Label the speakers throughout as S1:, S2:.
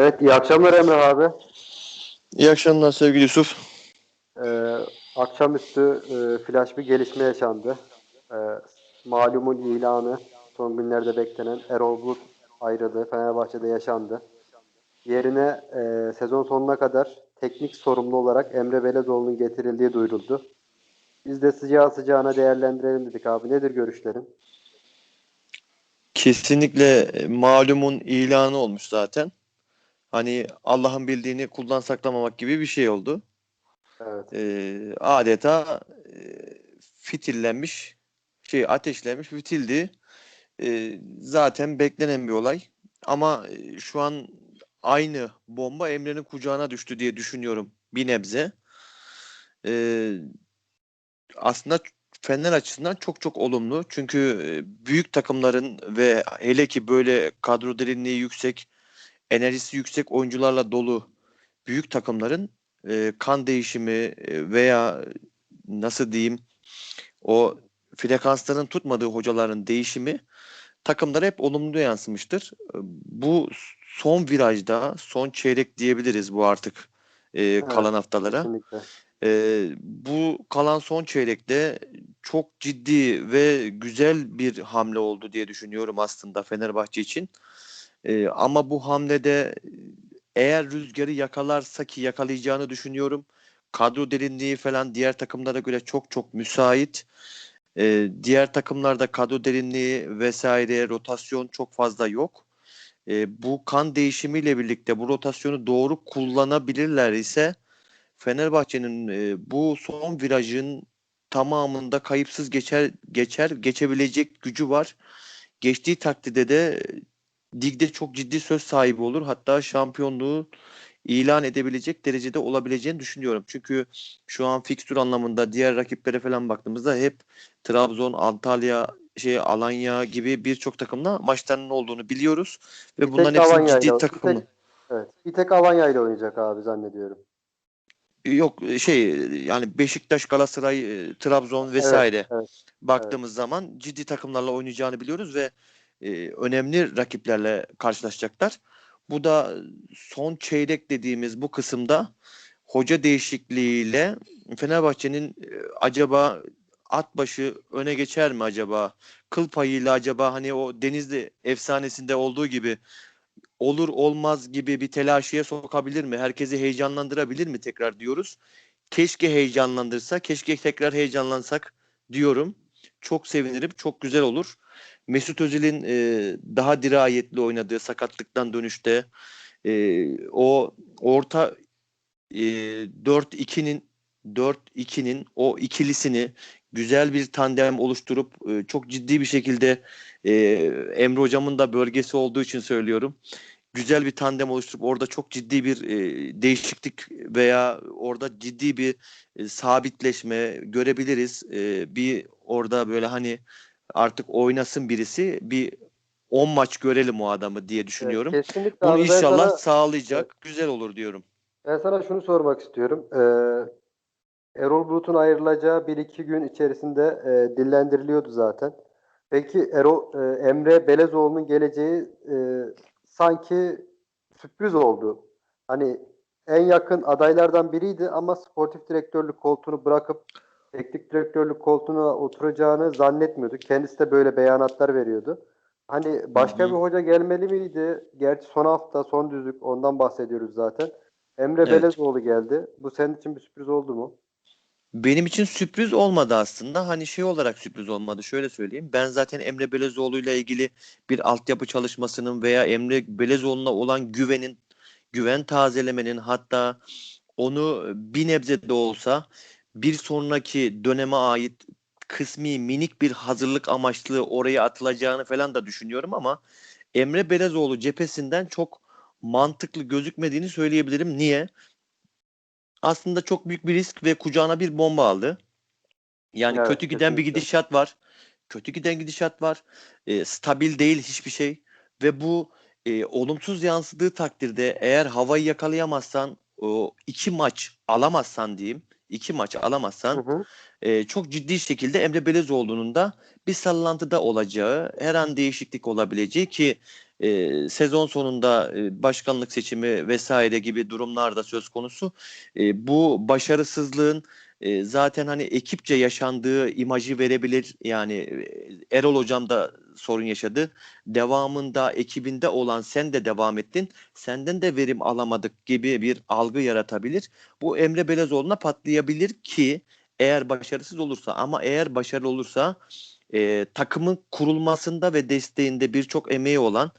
S1: Evet, iyi akşamlar Emre abi.
S2: İyi akşamlar sevgili Yusuf.
S1: Ee, akşamüstü e, flash bir gelişme yaşandı. Ee, malumun ilanı son günlerde beklenen Erol Bulut ayrılığı Fenerbahçe'de yaşandı. Yerine e, sezon sonuna kadar teknik sorumlu olarak Emre Belezoğlu'nun getirildiği duyuruldu. Biz de sıcağı sıcağına değerlendirelim dedik abi. Nedir görüşlerin?
S2: Kesinlikle e, malumun ilanı olmuş zaten. Hani Allah'ın bildiğini kuldan saklamamak gibi bir şey oldu.
S1: Evet.
S2: Ee, adeta e, fitillenmiş, şey ateşlenmiş, fitildi. Ee, zaten beklenen bir olay. Ama e, şu an aynı bomba Emre'nin kucağına düştü diye düşünüyorum bir nebze. Ee, aslında Fener açısından çok çok olumlu. Çünkü e, büyük takımların ve hele ki böyle kadro derinliği yüksek, enerjisi yüksek oyuncularla dolu büyük takımların e, kan değişimi e, veya nasıl diyeyim o frekansların tutmadığı hocaların değişimi takımlara hep olumlu yansımıştır. E, Bu son virajda, son çeyrek diyebiliriz bu artık e, kalan haftalara.
S1: Kesinlikle.
S2: Ee, bu kalan son çeyrekte çok ciddi ve güzel bir hamle oldu diye düşünüyorum aslında Fenerbahçe için. Ee, ama bu hamlede eğer rüzgarı yakalarsa ki yakalayacağını düşünüyorum. Kadro derinliği falan diğer takımlara göre çok çok müsait. Ee, diğer takımlarda kadro derinliği vesaire rotasyon çok fazla yok. Ee, bu kan değişimiyle birlikte bu rotasyonu doğru kullanabilirler ise Fenerbahçe'nin e, bu son virajın tamamında kayıpsız geçer geçer geçebilecek gücü var. Geçtiği takdirde de e, ligde çok ciddi söz sahibi olur. Hatta şampiyonluğu ilan edebilecek derecede olabileceğini düşünüyorum. Çünkü şu an fikstür anlamında diğer rakiplere falan baktığımızda hep Trabzon, Antalya, şey Alanya gibi birçok takımla maçlarının olduğunu biliyoruz ve
S1: Bir
S2: bunların
S1: tek
S2: hepsi
S1: Alanya'yla-
S2: ciddi
S1: bir
S2: takımlı.
S1: tek- Evet. Bir tek Alanya ile oynayacak abi zannediyorum.
S2: Yok şey yani Beşiktaş, Galatasaray, e, Trabzon vesaire
S1: evet.
S2: baktığımız zaman ciddi takımlarla oynayacağını biliyoruz ve önemli rakiplerle karşılaşacaklar. Bu da son çeyrek dediğimiz bu kısımda hoca değişikliğiyle Fenerbahçe'nin acaba at başı öne geçer mi acaba? Kıl payıyla acaba hani o Denizli efsanesinde olduğu gibi olur olmaz gibi bir telaşıya sokabilir mi? Herkesi heyecanlandırabilir mi tekrar diyoruz. Keşke heyecanlandırsa, keşke tekrar heyecanlansak diyorum. Çok sevinirim, çok güzel olur. Mesut Özil'in e, daha dirayetli oynadığı sakatlıktan dönüşte e, o orta e, 4-2'nin 4-2'nin o ikilisini güzel bir tandem oluşturup e, çok ciddi bir şekilde e, Emre hocamın da bölgesi olduğu için söylüyorum güzel bir tandem oluşturup orada çok ciddi bir e, değişiklik veya orada ciddi bir e, sabitleşme görebiliriz. E, bir orada böyle hani artık oynasın birisi bir 10 maç görelim o adamı diye düşünüyorum.
S1: Evet, kesinlikle
S2: Bunu
S1: abi.
S2: İnşallah
S1: sana-
S2: sağlayacak. Güzel olur diyorum.
S1: Ben sana şunu sormak istiyorum. Ee, Erol Bulut'un ayrılacağı bir iki gün içerisinde e, dillendiriliyordu zaten. Peki Erol, e, Emre Belezoğlu'nun geleceği e, sanki sürpriz oldu. Hani en yakın adaylardan biriydi ama sportif direktörlük koltuğunu bırakıp teknik direktörlük koltuğuna oturacağını zannetmiyorduk. Kendisi de böyle beyanatlar veriyordu. Hani başka bir hoca gelmeli miydi? Gerçi son hafta, son düzlük ondan bahsediyoruz zaten. Emre
S2: Evet.
S1: Belezoğlu geldi. Bu senin için bir sürpriz oldu mu?
S2: Benim için sürpriz olmadı aslında. Hani şey olarak sürpriz olmadı. Şöyle söyleyeyim. Ben zaten Emre Belezoğlu ile ilgili bir altyapı çalışmasının veya Emre Belezoğlu'na olan güvenin, güven tazelemenin hatta onu bir nebze de olsa bir sonraki döneme ait kısmi minik bir hazırlık amaçlı oraya atılacağını falan da düşünüyorum ama Emre Belezoğlu cephesinden çok mantıklı gözükmediğini söyleyebilirim. Niye? Aslında çok büyük bir risk ve kucağına bir bomba aldı. Yani
S1: Evet,
S2: kötü giden bir
S1: kesinlikle.
S2: gidişat var. Kötü giden gidişat var. E, stabil değil hiçbir şey. Ve bu e, olumsuz yansıdığı takdirde eğer havayı yakalayamazsan o iki maç alamazsan diyeyim. İki maç alamazsan
S1: Hı hı.
S2: e, çok ciddi şekilde Emre Belezoğlu'nun da bir sallantıda olacağı, her an değişiklik olabileceği ki e, sezon sonunda e, başkanlık seçimi vesaire gibi durumlar da söz konusu. E, bu başarısızlığın e, zaten hani ekipçe yaşandığı imajı verebilir. Yani Erol Hocam da sorun yaşadı. Devamında ekibinde olan sen de devam ettin. Senden de verim alamadık gibi bir algı yaratabilir. Bu Emre Belezoğlu'na patlayabilir ki eğer başarısız olursa ama eğer başarılı olursa e, takımın kurulmasında ve desteğinde birçok emeği olan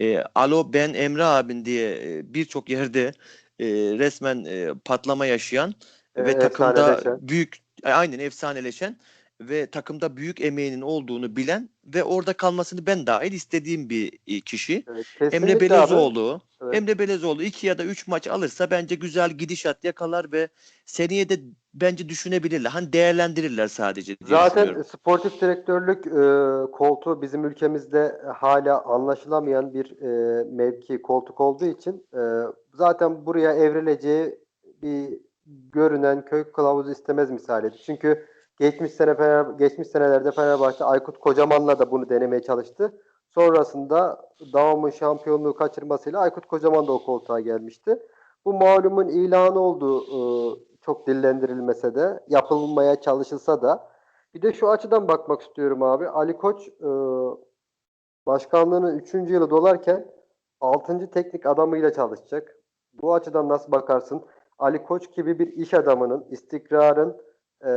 S2: e, alo ben Emre abin diye e, birçok yerde e, resmen e, patlama yaşayan
S1: E,
S2: ve takımda büyük e, aynen efsaneleşen ve takımda büyük emeğinin olduğunu bilen ve orada kalmasını ben dahil istediğim bir e, kişi.
S1: Evet,
S2: Emre
S1: kesinlikle.
S2: Belezoğlu
S1: Evet.
S2: Emre Belezoğlu 2 ya da 3 maç alırsa bence güzel gidişat yakalar ve seneye de bence düşünebilirler. Hani değerlendirirler sadece diye
S1: Zaten sportif direktörlük e, koltuğu bizim ülkemizde hala anlaşılamayan bir e, mevki koltuk olduğu için e, zaten buraya evrileceği bir görünen köy kılavuzu istemez misali. Çünkü geçmiş sene Fener, geçmiş senelerde Fenerbahçe Aykut Kocaman'la da bunu denemeye çalıştı. Sonrasında Davam'ın şampiyonluğu kaçırmasıyla Aykut Kocaman da o koltuğa gelmişti. Bu malumun ilanı olduğu e, çok dillendirilmese de yapılmaya çalışılsa da bir de şu açıdan bakmak istiyorum abi. Ali Koç e, başkanlığının 3. yılı dolarken 6. teknik adamıyla çalışacak. Bu açıdan nasıl bakarsın? Ali Koç gibi bir iş adamının istikrarın e,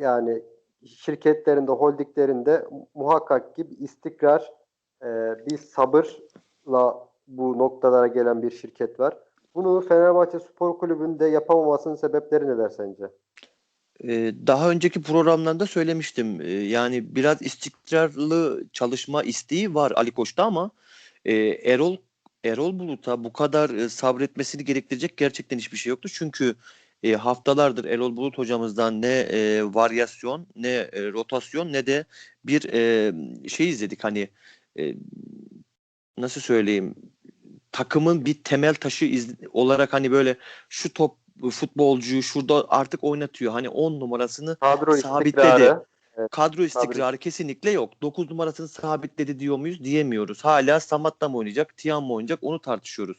S1: yani şirketlerinde, holdinglerinde muhakkak ki istikrar, e, bir sabırla bu noktalara gelen bir şirket var. Bunu Fenerbahçe Spor Kulübü'nde yapamamasının sebepleri neler sence?
S2: Ee, daha önceki programlarda söylemiştim. Ee, yani biraz istikrarlı çalışma isteği var Ali Koç'ta ama e, Erol Erol Bulut'a bu kadar e, sabretmesini gerektirecek gerçekten hiçbir şey yoktu. Çünkü e, haftalardır Erol Bulut hocamızdan ne e, varyasyon ne e, rotasyon ne de bir e, şey izledik hani e, nasıl söyleyeyim takımın bir temel taşı iz- olarak hani böyle şu top futbolcuyu şurada artık oynatıyor. Hani 10 numarasını
S1: Kadro
S2: Sabitledi. Kadro istikrarı kesinlikle yok. 9 numarasını sabitledi diyor muyuz? Diyemiyoruz. Hala Samat'ta mı oynayacak, Tiam mı oynayacak onu tartışıyoruz.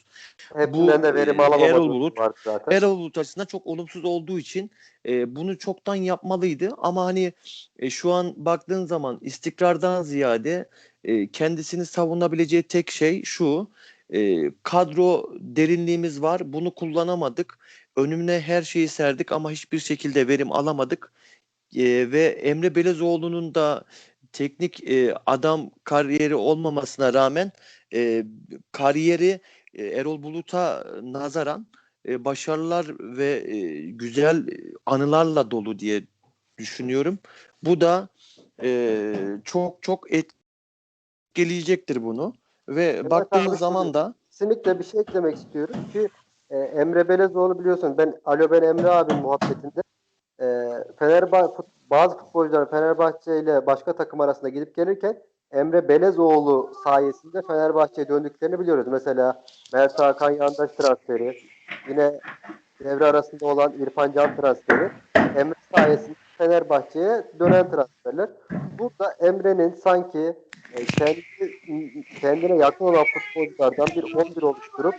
S1: Hepsinden
S2: Bu,
S1: de verim
S2: e,
S1: alamadığı
S2: Erol Bulut,
S1: var zaten.
S2: Erol Bulut açısından çok olumsuz olduğu için e, bunu çoktan yapmalıydı. Ama hani e, şu an baktığın zaman istikrardan ziyade e, kendisini savunabileceği tek şey şu. E, kadro derinliğimiz var. Bunu kullanamadık. Önüne her şeyi serdik ama hiçbir şekilde verim alamadık. E, ve Emre Belezoğlu'nun da teknik e, adam kariyeri olmamasına rağmen e, kariyeri e, Erol Bulut'a nazaran e, başarılar ve e, güzel anılarla dolu diye düşünüyorum. Bu da e, çok çok etkileyecektir bunu ve
S1: Evet
S2: baktığın
S1: abi,
S2: zaman da
S1: Kesinlikle bir şey eklemek istiyorum ki e, Emre Belezoğlu biliyorsun ben Alo ben Emre abim muhabbetinde e, Fenerbahçe bazı futbolcular Fenerbahçe ile başka takım arasında gidip gelirken Emre Belezoğlu sayesinde Fenerbahçe'ye döndüklerini biliyoruz. Mesela Mert Hakan Yandaş transferi, yine devre arasında olan İrfan Can transferi, Emre sayesinde Fenerbahçe'ye dönen transferler. Burada Emre'nin sanki e, kendi, kendine yakın olan futbolculardan bir 11 oluşturup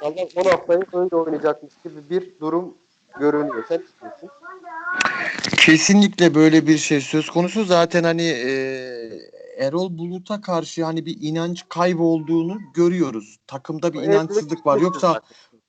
S1: kalan 10 haftayı öyle oynayacakmış gibi bir durum görünüyor. Sen ne diyorsun?
S2: Kesinlikle böyle bir şey söz konusu. Zaten hani e, Erol Bulut'a karşı hani bir inanç kaybı olduğunu görüyoruz. Takımda bir
S1: Bu
S2: inançsızlık var. Yoksa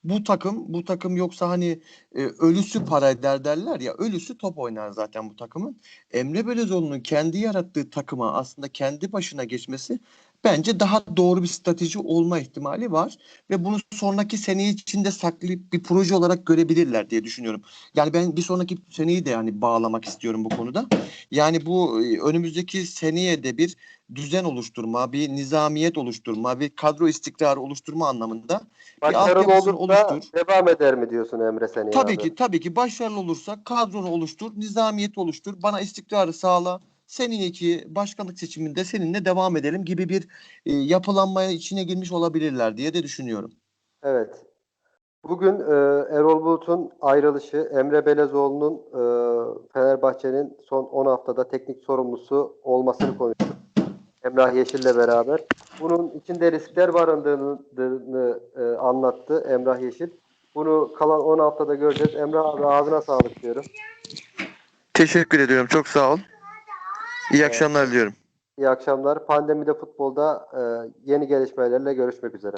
S2: bu takım bu takım yoksa hani e, ölüsü para eder derler ya ölüsü top oynar zaten bu takımın. Emre Belözoğlu'nun kendi yarattığı takıma aslında kendi başına geçmesi bence daha doğru bir strateji olma ihtimali var ve bunu sonraki seneye içinde saklayıp bir proje olarak görebilirler diye düşünüyorum. Yani ben bir sonraki seneyi de yani bağlamak istiyorum bu konuda. Yani bu e, önümüzdeki seneye de bir düzen oluşturma, bir nizamiyet oluşturma, bir kadro istikrarı oluşturma anlamında
S1: Başarılı
S2: altyapısını
S1: olursa
S2: oluştur.
S1: devam eder mi diyorsun Emre seneye
S2: Tabii
S1: abi?
S2: ki tabii ki başarılı olursa kadronu oluştur, nizamiyet oluştur, bana istikrarı sağla. Seninki başkanlık seçiminde seninle devam edelim gibi bir e, yapılanmaya içine girmiş olabilirler diye de düşünüyorum.
S1: Evet. Bugün e, Erol Bulut'un ayrılışı, Emre Belezoğlu'nun e, Fenerbahçe'nin son 10 haftada teknik sorumlusu olmasını konuştuk. Emrah Yeşil'le beraber. Bunun içinde riskler barındırdığını e, anlattı Emrah Yeşil. Bunu kalan 10 haftada göreceğiz. Emrah abi ağzına sağlık diyorum.
S2: Teşekkür ediyorum. Çok sağ ol. İyi akşamlar diliyorum.
S1: İyi akşamlar. Pandemide futbolda e, yeni gelişmelerle görüşmek üzere.